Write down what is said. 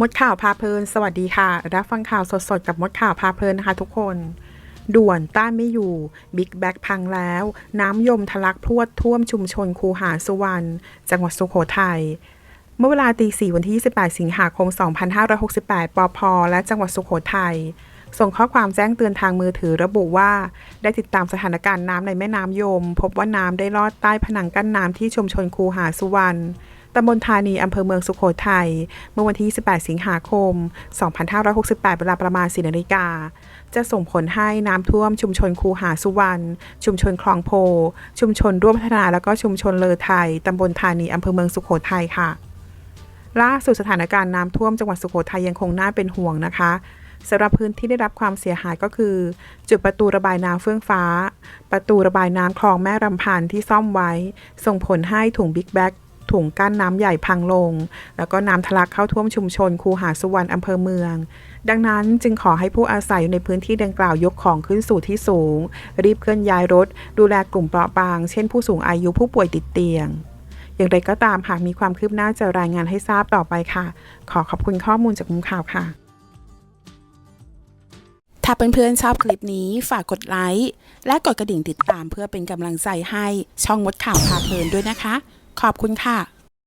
มดข่าวพาเพลิน สวัสดีค่ะ รับฟังข่าวสดๆ กับมดข่าวพาเพลินนะคะทุกคน ด่วนต้านไม่อยู่ บิ๊กแบ็กพังแล้ว น้ำยมทะลักพรวดท่วมชุมชนคูหาสุวรรณ จังหวัดสุโขทัย เมื่อเวลาตีสี่วันที่ 28 สิงหาคม 2568 ปพ และจังหวัดสุโขทัย ส่งข้อความแจ้งเตือนทางมือถือระบุว่า ได้ติดตามสถานการณ์น้ำในแม่น้ำยม พบว่าน้ำได้ลอดใต้ผนังกั้นน้ำที่ชุมชนคูหาสุวรรณ ตำบลธานีอำเภอเมืองสุโขทัย เมื่อวันที่ 28 สิงหาคม 2568 เวลาประมาณ 4นาฬิกา จะส่งผลให้น้ำท่วมชุมชนคูหาสุวรรณ ชุมชนคลองโพ ชุมชนร่วมพัฒนา แล้วก็ชุมชนเลอไทย ตำบลธานีอำเภอเมืองสุโขทัยค่ะ ล่าสุดสถานการณ์น้ำท่วมจังหวัดสุโขทัยยังคงน่าเป็นห่วงนะคะสำหรับพื้นที่ได้รับความเสียหายก็คือ จุดประตูระบายน้ำเฟื่องฟ้า ประตูระบายน้ำคลองแม่รำพันที่ซ่อมไว้ ส่งผลให้ถุงบิ๊กแบ็ก ถุงกั้นน้ำใหญ่พังลง แล้วก็น้ำทะลักเข้าท่วมชุมชนคูหาสุวรรณอำเภอเมือง ดังนั้นจึงขอให้ผู้อาศัยอยู่ในพื้นที่ดังกล่าวยกของขึ้นสู่ที่สูง รีบเคลื่อนย้ายรถ ดูแลกลุ่มเปราะบาง เช่นผู้สูงอายุผู้ป่วยติดเตียง อย่างไรก็ตามหากมีความคืบหน้าจะรายงานให้ทราบต่อไปค่ะ ขอขอบคุณข้อมูลจากมุมข่าวค่ะถ้าเพื่อนๆชอบคลิปนี้ฝากกดไลค์และกดกระดิ่งติดตามเพื่อเป็นกำลังใจให้ช่องมดข่าวพาเพลินด้วยนะคะ ขอบคุณค่ะ